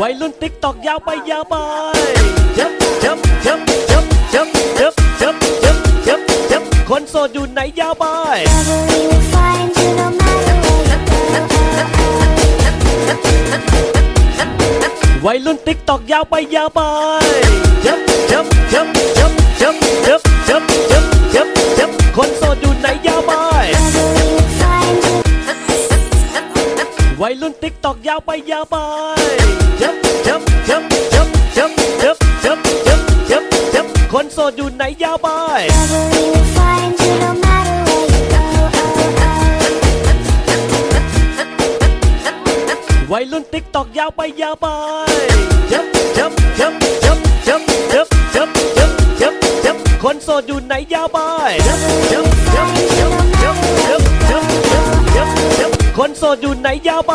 วัยรุ่นติ๊กตอกยาวไปยาวไปจับจับจับจับจับจับจับจับจับจับคนโสดอยู่ไหนยาวไป Wherever you will find you no matter where you go. วัยรุ่นติ๊กตอกยาวไปยาวไปจับจับจับจับจับจับจับจับจับจับคนโสดอยู่ไหนยาวไป วัยรุ่นติ๊กตอกยาวไปยาวไปจับจับจับจับจับจับจับจับจับจับคนโสดอยู่ไหนยาวไป Wherever you will find you no matter where you go. Oh, oh. วัยรุ่นติ๊กตอกยาวไปยาวไปจับจับจับจับจับจับจับจับจับจับคนโสดอยู่ไหนยาวไปจับจับ คนโสดอยู่ไหนยาวไป